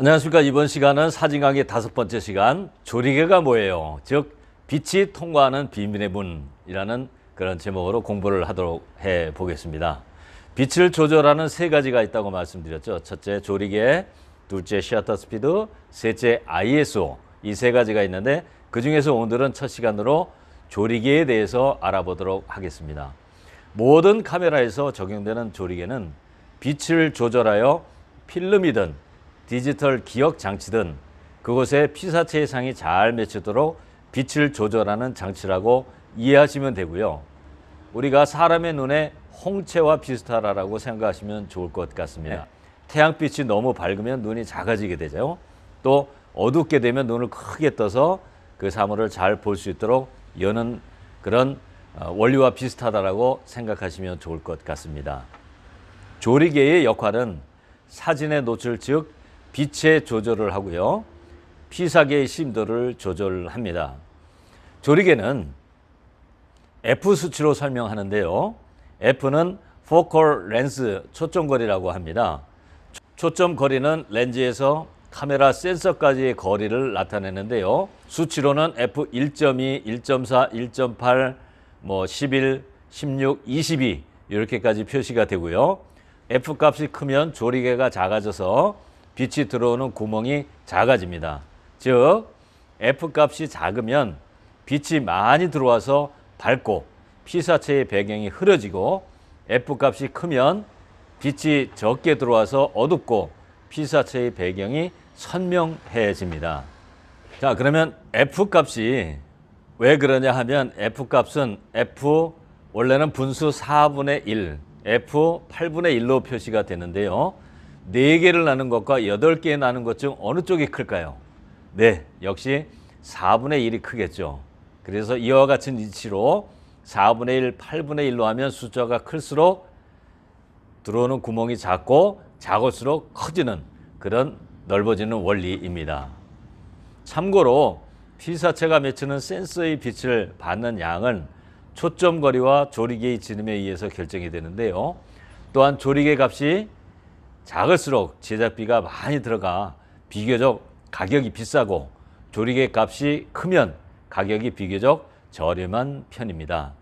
안녕하십니까. 이번 시간은 사진 강의 다섯 번째 시간 조리개가 뭐예요? 즉 빛이 통과하는 비밀의 문이라는 그런 제목으로 공부를 하도록 해 보겠습니다. 빛을 조절하는 세 가지가 있다고 말씀드렸죠. 첫째 조리개, 둘째 셔터 스피드, 셋째 ISO 이 세 가지가 있는데 그 중에서 오늘은 첫 시간으로 조리개에 대해서 알아보도록 하겠습니다. 모든 카메라에서 적용되는 조리개는 빛을 조절하여 필름이든 디지털 기억 장치든 그곳에 피사체 상이 잘 맺히도록 빛을 조절하는 장치라고 이해하시면 되고요. 우리가 사람의 눈에 홍채와 비슷하다라고 생각하시면 좋을 것 같습니다. 태양빛이 너무 밝으면 눈이 작아지게 되죠. 또 어둡게 되면 눈을 크게 떠서 그 사물을 잘 볼 수 있도록 여는 그런 어, 원리와 비슷하다라고 생각하시면 좋을 것 같습니다. 조리개의 역할은 사진의 노출 즉 빛의 조절을 하고요. 피사계의 심도를 조절합니다. 조리개는 F 수치로 설명하는데요. F는 포컬 렌스 초점거리라고 합니다. 초점 거리는 렌즈에서 카메라 센서까지의 거리를 나타내는데요. 수치로는 F 1.2, 1.4, 1.8, 뭐 11, 16, 22 이렇게까지 표시가 되고요. F 값이 크면 조리개가 작아져서 빛이 들어오는 구멍이 작아집니다. 즉 F 값이 작으면 빛이 많이 들어와서 밝고 피사체의 배경이 흐려지고 F 값이 크면 빛이 적게 들어와서 어둡고 피사체의 배경이 선명해집니다. 자, 그러면 F 값이 왜 그러냐 하면 F 값은 F 원래는 분수 4분의 1, F 8분의 1로 표시가 되는데요. 4개를 나눈 것과 8개 나눈 것 중 어느 쪽이 클까요? 네, 역시 4분의 1이 크겠죠. 그래서 이와 같은 이치로 4분의 1, 8분의 1로 하면 숫자가 클수록 들어오는 구멍이 작고 작을수록 커지는 그런 넓어지는 원리입니다. 참고로 피사체가 맺히는 센서의 빛을 받는 양은 초점 거리와 조리개의 지름에 의해서 결정이 되는데요. 또한 조리개 값이 작을수록 제작비가 많이 들어가 비교적 가격이 비싸고 조리개 값이 크면 가격이 비교적 저렴한 편입니다.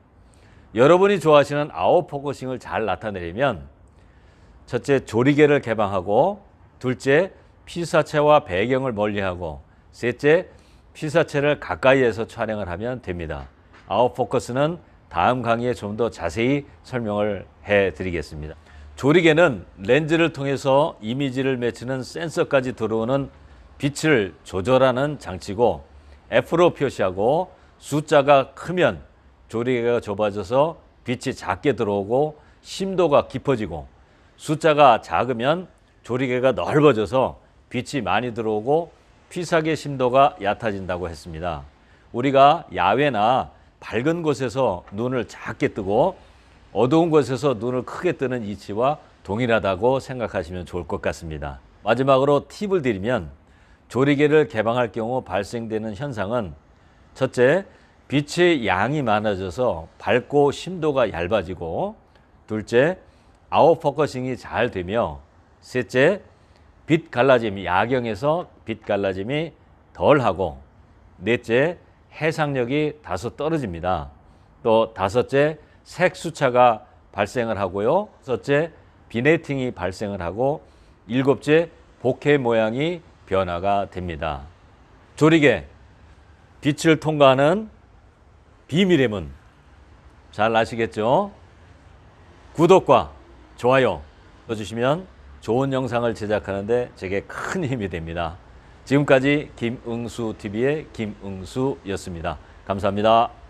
여러분이 좋아하시는 아웃포커싱을 잘 나타내려면 첫째 조리개를 개방하고 둘째 피사체와 배경을 멀리하고 셋째 피사체를 가까이에서 촬영을 하면 됩니다. 아웃포커스는 다음 강의에 좀 더 자세히 설명을 해 드리겠습니다. 조리개는 렌즈를 통해서 이미지를 맺히는 센서까지 들어오는 빛을 조절하는 장치고 F로 표시하고 숫자가 크면 조리개가 좁아져서 빛이 작게 들어오고 심도가 깊어지고 숫자가 작으면 조리개가 넓어져서 빛이 많이 들어오고 피사계 심도가 얕아진다고 했습니다. 우리가 야외나 밝은 곳에서 눈을 작게 뜨고 어두운 곳에서 눈을 크게 뜨는 이치와 동일하다고 생각하시면 좋을 것 같습니다. 마지막으로 팁을 드리면 조리개를 개방할 경우 발생되는 현상은 첫째, 빛의 양이 많아져서 밝고 심도가 얇아지고 둘째, 아웃포커싱이 잘 되며 셋째, 빛 갈라짐, 야경에서 빛 갈라짐이 덜하고 넷째, 해상력이 다소 떨어집니다. 또 다섯째, 색 수차가 발생을 하고요. 여섯째, 비네팅이 발생을 하고 일곱째, 복회 모양이 변화가 됩니다. 조리개, 빛을 통과하는 비밀의 문. 잘 아시겠죠? 구독과 좋아요 눌러주시면 좋은 영상을 제작하는데 제게 큰 힘이 됩니다. 지금까지 김응수 TV의 김응수였습니다. 감사합니다.